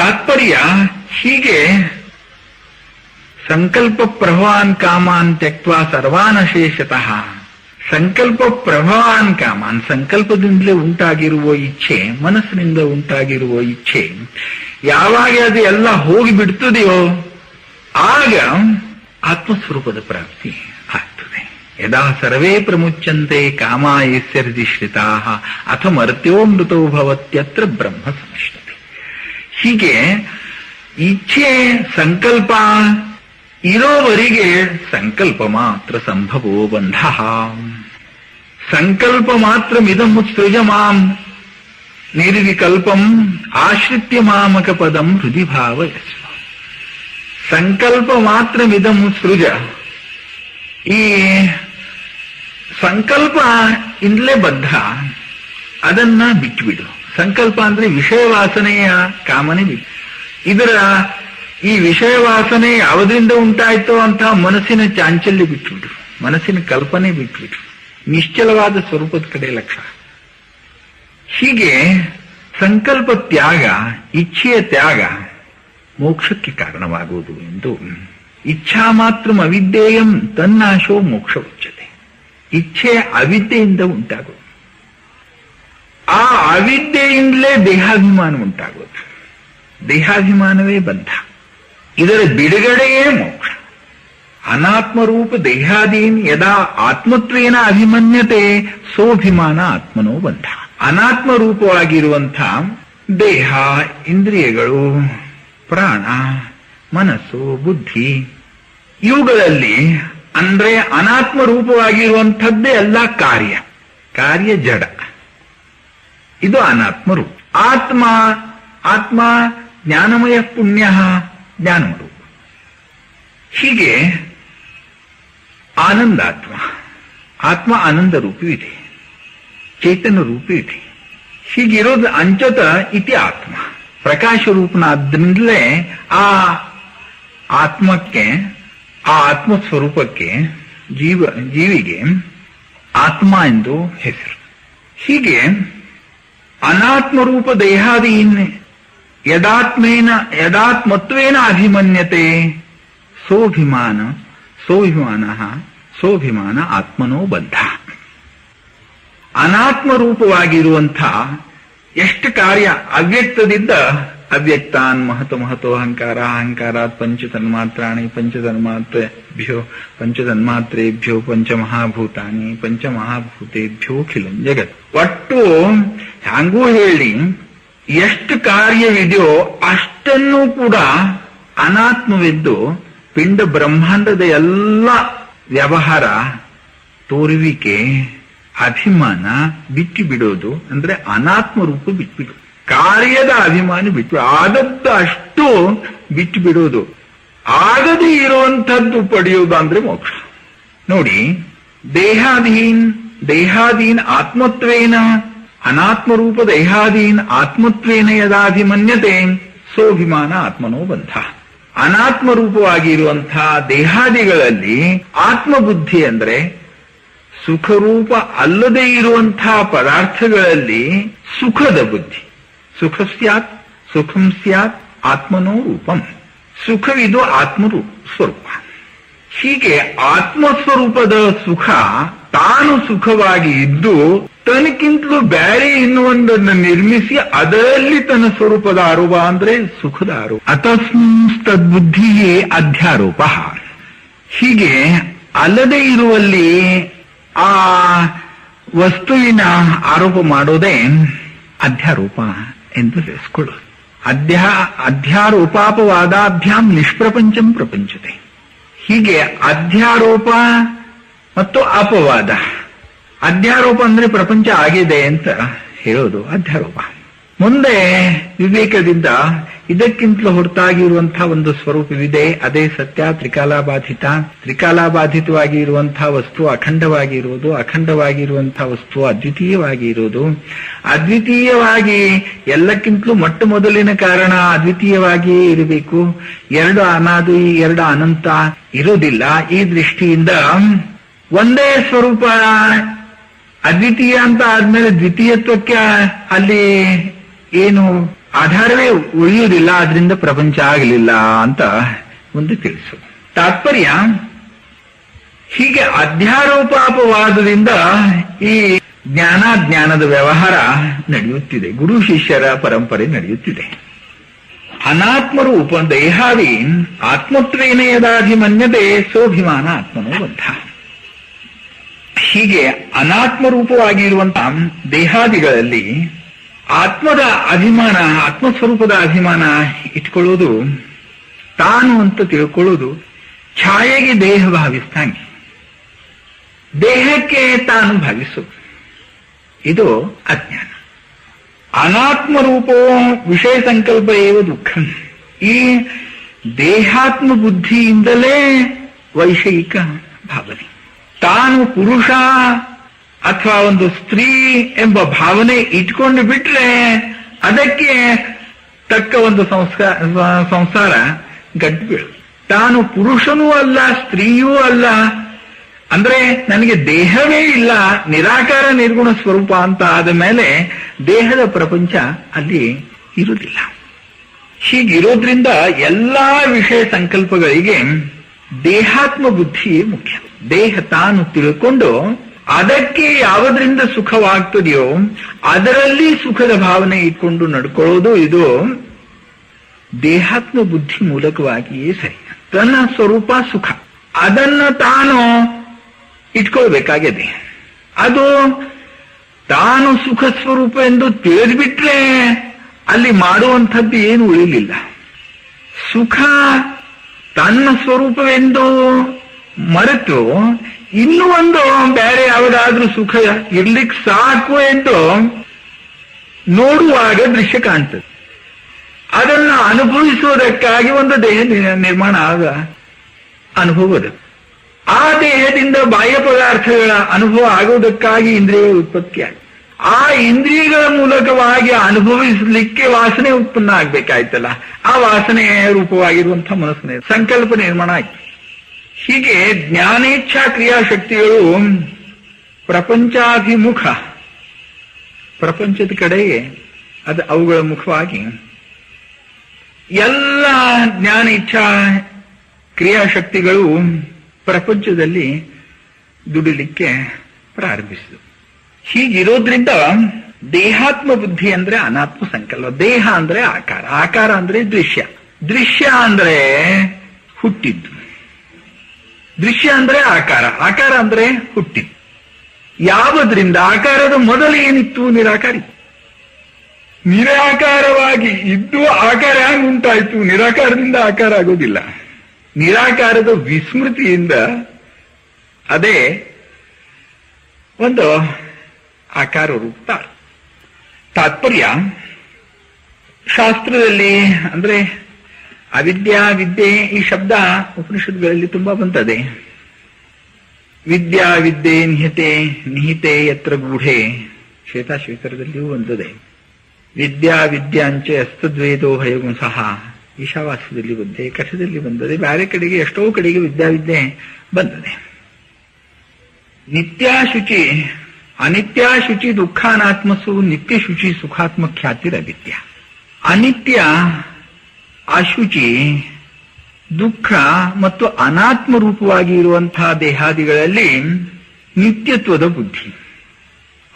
ತಾತ್ಪರ್ಯ ಹೀಗೆ ಸಂಕಲ್ಪ ಪ್ರಭವಾನ್ ಕಾಮಾನ್ ತ್ಯಕ್ವಾ ಸರ್ವಾನಶೇಷತಃ. ಸಂಕಲ್ಪ ಪ್ರಭವಾನ್ ಕಾಮಾನ್ ಸಂಕಲ್ಪದಿಂದಲೇ ಉಂಟಾಗಿರುವ ಇಚ್ಛೆ, ಮನಸ್ಸಿನಿಂದ ಉಂಟಾಗಿರುವ ಇಚ್ಛೆ, ಯಾವಾಗ ಅದು ಎಲ್ಲ ಹೋಗಿ ಬಿಡ್ತದೆಯೋ ಆಗ ಆತ್ಮಸ್ವರೂಪದ ಪ್ರಾಪ್ತಿ ಆಗ್ತದೆ. ಯದಾ ಸರ್ವೇ ಪ್ರಮುಚ್ಚಂತೆ ಕಾಮ ಯಸ್ಯರ್ಜಿಶ್ರಿತಾ ಅಥ ಮೃತೋ ಭವತ್ಯತ್ರ ಬ್ರಹ್ಮ ಸಂಶ್ಯತೆ ಹೀಗೆ ಇಚ್ಛೆ ಸಂಕಲ್ಪ ಇರೋವರಿಗೆ ಸಂಕಲ್ಪ ಮಾತ್ರ ಸಂಭವೋ ಬಂಧ. ಸಂಕಲ್ಪ ಮಾತ್ರ ಮಿದಮುತ್ಸೃಜ ಮಾಂ ನಿರ್ವಿಕಲ್ಪಂ ಆಶ್ರಿತ್ಯ ಮಾಮಕ ಪದಂ ಹೃದಯ ಭಾವ ಸಂಕಲ್ಪ ಮಾತ್ರ ಮಿದಂ ಸೃಜ ಈ ಸಂಕಲ್ಪ ಇಂದಲೇ ಬದ್ಧ ಅದನ್ನ ಬಿಟ್ಟುಬಿಡು ಸಂಕಲ್ಪ ಅಂದ್ರೆ ವಿಷಯ ವಾಸನೆಯ ಕಾಮನೆ ಇದರ ಈ ವಿಷಯ ವಾಸನೆ ಯಾವುದರಿಂದ ಉಂಟಾಯ್ತೋ ಅಂತ ಮನಸ್ಸಿನ ಚಾಂಚಲ್ಯ ಬಿಟ್ಬಿಟ್ರು. ಮನಸ್ಸಿನ ಕಲ್ಪನೆ ಬಿಟ್ಬಿಟ್ರು. ನಿಶ್ಚಲವಾದ ಸ್ವರೂಪದ ಕಡೆ ಲಕ್ಷ್ಯ ಹೀಗೆ ಸಂಕಲ್ಪ ತ್ಯಾಗ, ಇಚ್ಛೆಯ ತ್ಯಾಗ ಮೋಕ್ಷಕ್ಕೆ ಕಾರಣವಾಗುವುದು ಎಂದು ಇಚ್ಛಾ ಮಾತ್ರ ಅವಿದ್ಯೇಯಂ ತನ್ನಾಶೋ ಮೋಕ್ಷ ಉಚ್ಚತೆ ಇಚ್ಛೆ ಅವಿದ್ಯೆಯಿಂದ ಉಂಟಾಗುವುದು. ಆ ಅವಿದ್ಯೆಯಿಂದಲೇ ದೇಹಾಭಿಮಾನ ಉಂಟಾಗೋದು ದೇಹಾಭಿಮಾನವೇ ಬಂಧ. ಇದರ ಬಿಡುಗಡೆಯೇ ಮೋಕ್ಷ. ಅನಾತ್ಮರೂಪ ದೇಹಾದೀನ್ ಯದಾ ಆತ್ಮತ್ವೇನ ಅಭಿಮನ್ಯತೆ ಸೋಭಿಮಾನ ಆತ್ಮನೋ ಬಂಧ. ಅನಾತ್ಮ ರೂಪವಾಗಿರುವಂಥ ದೇಹ, ಇಂದ್ರಿಯಗಳು, ಪ್ರಾಣ, ಮನಸ್ಸು, ಬುದ್ಧಿ, ಇವುಗಳಲ್ಲಿ ಅಂದ್ರೆ ಅನಾತ್ಮ ರೂಪವಾಗಿರುವಂಥದ್ದೇ ಎಲ್ಲ ಕಾರ್ಯ. ಕಾರ್ಯ ಜಡ. ಇದು ಅನಾತ್ಮರು. ಆತ್ಮ ಆತ್ಮ, ಜ್ಞಾನಮಯ ಪುಣ್ಯ, ಜ್ಞಾನಮರು. ಹೀಗೆ ಆನಂದಾತ್ಮ, ಆತ್ಮ ಆನಂದ ರೂಪಿ ಇದೆ ಚೈತನ್ಯ ರೂಪಿ ಇದೆ ಹೀಗಿರೋದು ಅಂಚತ ಇತಿ ಆತ್ಮ. ಪ್ರಕಾಶ ರೂಪನಾದ್ರಿಂದಲೇ ಆ ಆತ್ಮಕ್ಕೆ, ಆ ಆತ್ಮ ಸ್ವರೂಪಕ್ಕೆ ಜೀವ, ಜೀವಿಗೆ ಆತ್ಮ ಎಂದು ಹೆಸರು. ಹೀಗೆ ಅನಾತ್ಮ ರೂಪ ದೇಹಾದೀನ್ ಯದಾತ್ಮೇನ, ಯದಾತ್ಮತ್ವೇನ ಅಭಿಮನ್ಯತೆ. ಸೋಭಿಮಾನ ಸೋಭಿಮಾನ ಸೋಭಿಮಾನ ಆತ್ಮನೋ ಬದ್ಧ. ಅನಾತ್ಮ ರೂಪವಾಗಿರುವಂಥ ಎಷ್ಟು ಕಾರ್ಯ ಅವ್ಯಕ್ತದಿಂದ ಅವ್ಯಕ್ತಾನ್ ಮಹತ ಮಹತೋ ಅಹಂಕಾರ ಅಹಂಕಾರಾತ್ ಪಂಚತನ್ಮಾತ್ರಾಣಿ ಪಂಚತನ್ಮಾತ್ರೇಭ್ಯೋ ಪಂಚತನ್ಮಾತ್ರೇಭ್ಯೋ ಪಂಚಮಹಾಭೂತಾನಿ ಪಂಚಮಹಾಭೂತೇಭ್ಯೋ ಖಿಲಂ ಜಗತ್ ಒಟ್ಟು ಹ್ಯಾಂಗೂ ಹೇಳಿ, ಎಷ್ಟು ಕಾರ್ಯವಿದೆಯೋ ಅಷ್ಟನ್ನೂ ಕೂಡ ಅನಾತ್ಮವಿದ್ದು ಪಿಂಡ ಬ್ರಹ್ಮಾಂಡದ ಎಲ್ಲ ವ್ಯವಹಾರ ತೋರುವಿಕೆ, ಅಭಿಮಾನ ಬಿಟ್ಟು ಬಿಡೋದು ಅಂದ್ರೆ ಅನಾತ್ಮ ರೂಪ ಬಿಟ್ಬಿಡು ಕಾರ್ಯದ ಅಭಿಮಾನ ಬಿಟ್ಟು ಆದದ್ದು ಅಷ್ಟು ಬಿಟ್ಟು ಬಿಡೋದು ಆಗದೇ ಇರುವಂತದ್ದು ಪಡೆಯೋದು ಅಂದ್ರೆ ಮೋಕ್ಷ. ನೋಡಿ, ದೇಹಾಧೀನ್ ದೇಹಾಧೀನ್ ಆತ್ಮತ್ವೇನ ಅನಾತ್ಮ ರೂಪ ದೇಹಾಧೀನ್ ಆತ್ಮತ್ವೇನ ಯದಾಭಿಮನ್ಯತೆ, ಸೋಭಿಮಾನ ಆತ್ಮನೋ ಬಂಧ ಅನಾತ್ಮ ರೂಪವಾಗಿರುವಂತಹ ದೇಹಾದಿಗಳಲ್ಲಿ ಆತ್ಮಬುದ್ಧಿ ಅಂದ್ರೆ ಸುಖರೂಪ ಅಲ್ಲದೆ ಇರುವಂತಹ ಪದಾರ್ಥಗಳಲ್ಲಿ ಸುಖದ ಬುದ್ಧಿ. ಸುಖ ಸ್ಯಾತ್, ಸುಖಂ ಸ್ಯಾತ್, ಆತ್ಮನೋ ರೂಪಂ. ಸುಖವಿದು ಆತ್ಮರೂ ಸ್ವರೂಪ. ಹೀಗೆ ಆತ್ಮಸ್ವರೂಪದ ಸುಖ ತಾನು ಸುಖವಾಗಿ ಇದ್ದು ತನಕ್ಕಿಂತಲೂ ಬೇರೆ ಇನ್ನೊಂದನ್ನು ನಿರ್ಮಿಸಿ ಅದರಲ್ಲಿ ತನ್ನ ಸ್ವರೂಪದ ಆರೋಪ ಅಂದ್ರೆ ಸುಖದ ಆರೋಪ. ಅತಸ್ಮಸ್ತದ್ಬುದ್ಧಿಯೇ ಅಧ್ಯಾರೋಪ. ಹೀಗೆ ಅಲ್ಲದೆ ಇರುವಲ್ಲಿ ಆ ವಸ್ತುವಿನ ಆರೋಪ ಮಾಡೋದೇ ಅಧ್ಯಾರೋಪ. ಎಂದು ತಿಳಿಸ್ಕೊಳ್ಳೋದು ಅಧ್ಯ, ಅಧ್ಯಾರೋಪಾಪವಾದಾಭ್ಯಾಂ ನಿಷ್ಪ್ರಪಂಚಂ ಪ್ರಪಂಚತೆ. ಹೀಗೆ ಅಧ್ಯಾರೋಪ ಮತ್ತು ಅಪವಾದ. ಅಧ್ಯಾರೋಪ ಅಂದ್ರೆ ಪ್ರಪಂಚ ಆಗಿದೆ ಅಂತ ಹೇಳೋದು ಅಧ್ಯಾರೋಪ. ಮುಂದೆ ವಿವೇಕದಿಂದ ಇದಕ್ಕಿಂತಲೂ ಹೊರತಾಗಿರುವಂತಹ ಒಂದು ಸ್ವರೂಪವಿದೆ. ಅದೇ ಸತ್ಯ, ತ್ರಿಕಾಲಾಬಾಧಿತ. ತ್ರಿಕಾಲಾಬಾಧಿತವಾಗಿ ಇರುವಂತಹ ವಸ್ತು ಅಖಂಡವಾಗಿ ಇರುವುದು. ಅಖಂಡವಾಗಿರುವಂತಹ ವಸ್ತು ಅದ್ವಿತೀಯವಾಗಿ ಇರುವುದು. ಅದ್ವಿತೀಯವಾಗಿ ಎಲ್ಲಕ್ಕಿಂತಲೂ ಮೊಟ್ಟ ಮೊದಲಿನ ಕಾರಣ ಅದ್ವಿತೀಯವಾಗಿಯೇ ಇರಬೇಕು. ಎರಡು ಅನಾದಿ, ಎರಡು ಅನಂತ ಇರುವುದಿಲ್ಲ. ಈ ದೃಷ್ಟಿಯಿಂದ ಒಂದೇ ಸ್ವರೂಪ ಅದ್ವಿತೀಯ ಅಂತ ಆದ್ಮೇಲೆ ದ್ವಿತೀಯತ್ವಕ್ಕೆ ಅಲ್ಲಿ ಏನು ಆಧಾರವೇ ಉಳಿಯುವುದಿಲ್ಲ ಅದರಿಂದ ಪ್ರಪಂಚ ಆಗಲಿಲ್ಲ ಅಂತ ಒಂದು ತಿಳಿಸು. ತಾತ್ಪರ್ಯ, ಹೀಗೆ ಅಧ್ಯಾರೋಪಾಪವಾದದಿಂದ ಈ ಜ್ಞಾನಾಜ್ಞಾನದ ವ್ಯವಹಾರ ನಡೆಯುತ್ತಿದೆ. ಗುರು ಶಿಷ್ಯರ ಪರಂಪರೆ ನಡೆಯುತ್ತಿದೆ. ಅನಾತ್ಮರೂಪ ದೇಹಾದಿ ಆತ್ಮತ್ವೇನೆಯದಾಭಿಮನ್ಯತೆ ಸೋಭಿಮಾನ ಆತ್ಮನೋ ಬಂಧ. ಹೀಗೆ ಅನಾತ್ಮರೂಪವಾಗಿರುವಂತಹ ದೇಹಾದಿಗಳಲ್ಲಿ ಆತ್ಮದ ಅಭಿಮಾನ, ಆತ್ಮಸ್ವರೂಪದ ಅಭಿಮಾನ ಇಟ್ಕೊಳ್ಳೋದು, ತಾನು ಅಂತ ತಿಳ್ಕೊಳ್ಳೋದು ಛಾಯೆಗೆ ದೇಹ ಭಾವಿಸ್ತಾನೆ ದೇಹಕ್ಕೆ ತಾನು ಭಾವಿಸು ಇದು ಅಜ್ಞಾನ. ಅನಾತ್ಮ ರೂಪೋ ವಿಷಯ ಸಂಕಲ್ಪ ಏವ ದುಃಖ. ಈ ದೇಹಾತ್ಮ ಬುದ್ಧಿಯಿಂದಲೇ ವೈಷಯಿಕ ಭಾವನೆ. ತಾನು ಪುರುಷ ಅಥವಾ ಒಂದು ಸ್ತ್ರೀ ಎಂಬ ಭಾವನೆ ಇಟ್ಕೊಂಡು ಬಿಟ್ರೆ ಅದಕ್ಕೆ ತಕ್ಕ ಒಂದು ಸಂಸ್ಕಾರ ಸಂಸಾರ ಬೀಳು ತಾನು ಪುರುಷನೂ ಅಲ್ಲ, ಸ್ತ್ರೀಯೂ ಅಲ್ಲ. ಅಂದ್ರೆ ನನಗೆ ದೇಹವೇ ಇಲ್ಲ, ನಿರಾಕಾರ ನಿರ್ಗುಣ ಸ್ವರೂಪ ಅಂತ ಆದ ಮೇಲೆ ದೇಹದ ಪ್ರಪಂಚ ಅಲ್ಲಿ ಇರುವುದಿಲ್ಲ. ಹೀಗಿರೋದ್ರಿಂದ ಎಲ್ಲಾ ವಿಷಯ ಸಂಕಲ್ಪಗಳಿಗೆ ದೇಹಾತ್ಮ ಬುದ್ಧಿ ಮುಖ್ಯ. ದೇಹ ತಾನು ತಿಳ್ಕೊಂಡು ಅದಕ್ಕೆ ಯಾವುದರಿಂದ ಸುಖವಾಗ್ತದೆಯೋ ಅದರಲ್ಲಿ ಸುಖದ ಭಾವನೆ ಇಟ್ಕೊಂಡು ನಡ್ಕೊಳ್ಳೋದು ಇದು ದೇಹಾತ್ಮ ಬುದ್ಧಿ ಮೂಲಕವಾಗಿಯೇ ಸರಿ. ತನ್ನ ಸ್ವರೂಪ ಸುಖ. ಅದನ್ನ ತಾನು ಇಟ್ಕೊಳ್ಬೇಕಾಗಿದೆ. ಅದು ತಾನು ಸುಖ ಸ್ವರೂಪ ಎಂದು ತಿಳಿದ್ಬಿಟ್ರೆ ಅಲ್ಲಿ ಮಾಡುವಂಥದ್ದು ಏನು ಉಳಿಲಿಲ್ಲ. ಸುಖ ತನ್ನ ಸ್ವರೂಪವೆಂದು ಮರೆತು ಇನ್ನೂ ಒಂದು ಬೇರೆ ಯಾವುದಾದ್ರೂ ಸುಖ ಇರ್ಲಿಕ್ಕೆ ಸಾಕು ಎಂದು ನೋಡುವಾಗ ದೃಶ್ಯ ಕಾಣ್ತದೆ. ಅದನ್ನು ಅನುಭವಿಸುವುದಕ್ಕಾಗಿ ಒಂದು ದೇಹ ನಿರ್ಮಾಣ ಆಗ ಅನುಭವದ ಆ ದೇಹದಿಂದ ಬಾಹ್ಯ ಪದಾರ್ಥಗಳ ಅನುಭವ ಆಗುವುದಕ್ಕಾಗಿ ಇಂದ್ರಿಯಗಳು ಉತ್ಪತ್ತಿ ಆ ಇಂದ್ರಿಯಗಳ ಮೂಲಕವಾಗಿ ಅನುಭವಿಸಲಿಕ್ಕೆ ವಾಸನೆ ಉತ್ಪನ್ನ ಆಗ್ಬೇಕಾಯ್ತಲ್ಲ. ಆ ವಾಸನೆಯ ರೂಪವಾಗಿರುವಂತಹ ಮನಸ್ಸಿನ ಸಂಕಲ್ಪ ನಿರ್ಮಾಣ ಆಯ್ತು. ಹೀಗೆ ಜ್ಞಾನೇಚ್ಛಾ ಕ್ರಿಯಾಶಕ್ತಿಗಳು ಪ್ರಪಂಚಾಭಿಮುಖ. ಪ್ರಪಂಚದ ಕಡೆಗೆ ಅದು ಅವುಗಳ ಮುಖವಾಗಿ. ಎಲ್ಲ ಜ್ಞಾನ ಇಚ್ಛಾ ಕ್ರಿಯಾಶಕ್ತಿಗಳು ಪ್ರಪಂಚದಲ್ಲಿ ದುಡಿಲಿಕ್ಕೆ ಪ್ರಾರಂಭಿಸಿದವು. ಹೀಗಿರೋದ್ರಿಂದ ದೇಹಾತ್ಮ ಬುದ್ಧಿ ಅಂದ್ರೆ ಅನಾತ್ಮ ಸಂಕಲ್ಪ. ದೇಹ ಅಂದ್ರೆ ಆಕಾರ. ಆಕಾರ ಅಂದ್ರೆ ದೃಶ್ಯ. ದೃಶ್ಯ ಅಂದ್ರೆ ಹುಟ್ಟಿದ್ದು. ದೃಶ್ಯ ಅಂದ್ರೆ ಆಕಾರ. ಆಕಾರ ಅಂದ್ರೆ ಹುಟ್ಟಿ. ಯಾವುದ್ರಿಂದ? ಆಕಾರದ ಮೊದಲು ಏನಿತ್ತು? ನಿರಾಕಾರಿ. ನಿರಾಕಾರವಾಗಿ ಇದ್ದು ಆಕಾರ ಹೆಂಗ್ ಉಂಟಾಯ್ತು? ನಿರಾಕಾರದಿಂದ ಆಕಾರ ಆಗೋದಿಲ್ಲ. ನಿರಾಕಾರದ ವಿಸ್ಮೃತಿಯಿಂದ ಅದೇ ಒಂದು ಆಕಾರ ರೂಪ. ತಾತ್ಪರ್ಯ. ಶಾಸ್ತ್ರದಲ್ಲಿ ಅಂದ್ರೆ ಅವಿದ್ಯಾ ವಿದ್ಯೆ ಈ ಶಬ್ದ ಉಪನಿಷತ್ಗಳಲ್ಲಿ ತುಂಬಾ ಬಂತದೆ. ವಿದ್ಯಾ ವಿದ್ಯೆ ನಿಹಿತೆ ನಿಹಿತೆ ಯತ್ರ ಗೂಢೆ, ಶ್ವೇತಾಶ್ವೇತರದಲ್ಲಿಯೂ ಬಂದದೆ. ವಿದ್ಯಾ ವಿದ್ಯಾಂಚೆ ಅಸ್ತದ್ವೇದೋ ಭಯಗೂ ಸಹ ಈಶಾವಾಸ್ಯದಲ್ಲಿ ಬಂದೆ ಕಥದಲ್ಲಿ ಬಂದದೆ, ಬೇರೆ ಕಡೆಗೆ, ಎಷ್ಟೋ ಕಡೆಗೆ ವಿದ್ಯಾವಿದ್ಯೆ ಬಂದದೆ. ಅನিত্যಾ ಶುಚಿ ದುಃಖಾನಾತ್ಮಸು, ನಿತ್ಯ ಶುಚಿ ಸುಖಾತ್ಮ ಖ್ಯಾತಿರವಿದ್ಯ ಅನಿತ್ಯ ಅಶುಚಿ, ದುಃಖ ಮತ್ತು ಅನಾತ್ಮ ರೂಪವಾಗಿ ಇರುವಂತಹ ದೇಹಾದಿಗಳಲ್ಲಿ ನಿತ್ಯತ್ವದ ಬುದ್ಧಿ.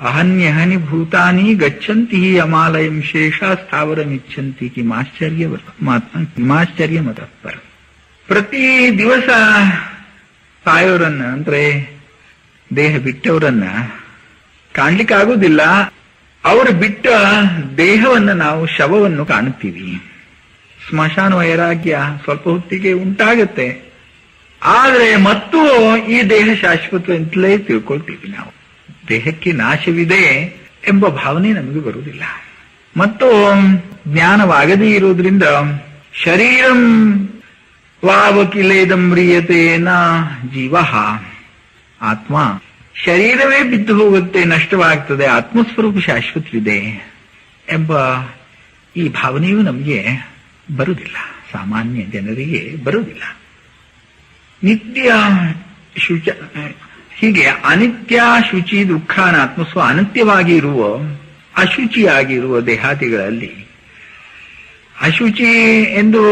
ಅಹನ್ಯಹನಿ ಭೂತಾನಿ ಗಚ್ಚಂತಿ ಅಮಾಲಯಂ ಶೇಷ ಸ್ಥಾವರಮಿಚ್ಛಂತಿ ಕಿಮಾಶ್ಚರ್ಯ ಕಿಮಾಶ್ಚರ್ಯ ಮತಪರ. ಪ್ರತಿ ದಿವಸ ಸಾಯೋರನ್ನ ಅಂದ್ರೆ ದೇಹ ಬಿಟ್ಟವರನ್ನ ಕಾಣ್ಲಿಕ್ಕಾಗುವುದಿಲ್ಲ. ಅವರು ಬಿಟ್ಟ ದೇಹವನ್ನ ನಾವು ಶವವನ್ನು ಕಾಣುತ್ತೀವಿ. ಸ್ಮಶಾನ ವೈರಾಗ್ಯ ಸ್ವಲ್ಪ ಹೊತ್ತಿಗೆ ಉಂಟಾಗುತ್ತೆ. ಆದ್ರೆ ಮತ್ತು ಈ ದೇಹ ಶಾಶ್ವತ ಅಂತಲೇ ತಿಳ್ಕೊಳ್ತೀವಿ ನಾವು. ದೇಹಕ್ಕೆ ನಾಶವಿದೆ ಎಂಬ ಭಾವನೆ ನಮಗೆ ಬರುವುದಿಲ್ಲ. ಮತ್ತು ಜ್ಞಾನವಾಗದೇ ಇರೋದ್ರಿಂದ ಶರೀರಂ ವಾವಕಿಲೇದಂ ಮ್ರಿಯತೆ ನ ಜೀವ. ಆತ್ಮ ಶರೀರವೇ ಬಿದ್ದು ಹೋಗುತ್ತೆ, ನಷ್ಟವಾಗ್ತದೆ, ಆತ್ಮಸ್ವರೂಪ ಶಾಶ್ವತವಿದೆ ಎಂಬ ಈ ಭಾವನೆಯು ನಮಗೆ ಬರುವುದಿಲ್ಲ. ಸಾಮಾನ್ಯ ಜನರಿಗೆ ಬರುವುದಿಲ್ಲ. ನಿತ್ಯ ಶುಚ, ಹೀಗೆ ಅನಿತ್ಯ ಶುಚಿ ದುಃಖಾನಾತ್ಮಸ್ವ ಅನಿತ್ಯವಾಗಿ ಇರುವ ಅಶುಚಿಯಾಗಿರುವ ದೇಹಾದಿಗಳಲ್ಲಿ, ಅಶುಚಿ ಎಂದು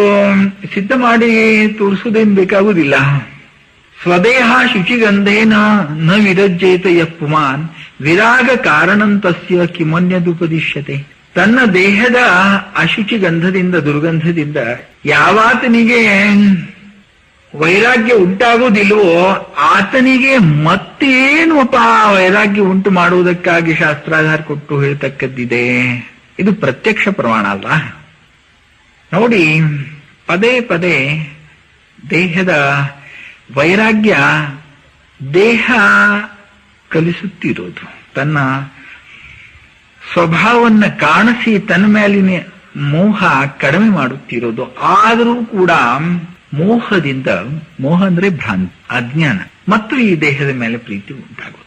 ಸಿದ್ಧ ಮಾಡಿ ತೋರಿಸುವುದೇನು ಬೇಕಾಗುವುದಿಲ್ಲ. ಸ್ವದೇಹ ಶುಚಿಗಂಧೇನ ನ ವಿರಜ್ಜೇತ ಯಪ್ಪುಮಾನ್ ಪುಮಾನ್, ವಿರಾಗ ಕಾರಣಂತಸ್ಯ ಕಿಮನ್ಯದುಪದಿಶ್ಯತೆ. ತನ್ನ ದೇಹದ ಅಶುಚಿ ಗಂಧದಿಂದ, ದುರ್ಗಂಧದಿಂದ ಯಾವಾತನಿಗೆ ವೈರಾಗ್ಯ ಉಂಟಾಗುವುದಿಲ್ವೋ ಆತನಿಗೆ ಮತ್ತೇನು ಅಪ ವೈರಾಗ್ಯ ಉಂಟು ಮಾಡುವುದಕ್ಕಾಗಿ ಶಾಸ್ತ್ರಾಧಾರ ಕೊಟ್ಟು ಹೇಳ್ತಕ್ಕದ್ದಿದೆ. ಇದು ಪ್ರತ್ಯಕ್ಷ ಪ್ರಮಾಣ ಅಲ್ಲ. ನೋಡಿ, ಪದೇ ಪದೇ ದೇಹದ ವೈರಾಗ್ಯ ದೇಹ ಕಲಿಸುತ್ತಿರೋದು, ತನ್ನ ಸ್ವಭಾವನ್ನ ಕಾಣಿಸಿ ತನ್ನ ಮೇಲಿನ ಮೋಹ ಕಡಿಮೆ ಮಾಡುತ್ತಿರೋದು. ಆದರೂ ಕೂಡ ಮೋಹದಿಂದ, ಮೋಹ ಅಂದ್ರೆ ಭ್ರಾಂತಿ, ಅಜ್ಞಾನ. ಮತ್ತು ಈ ದೇಹದ ಮೇಲೆ ಪ್ರೀತಿ ಉಂಟಾಗುವುದು.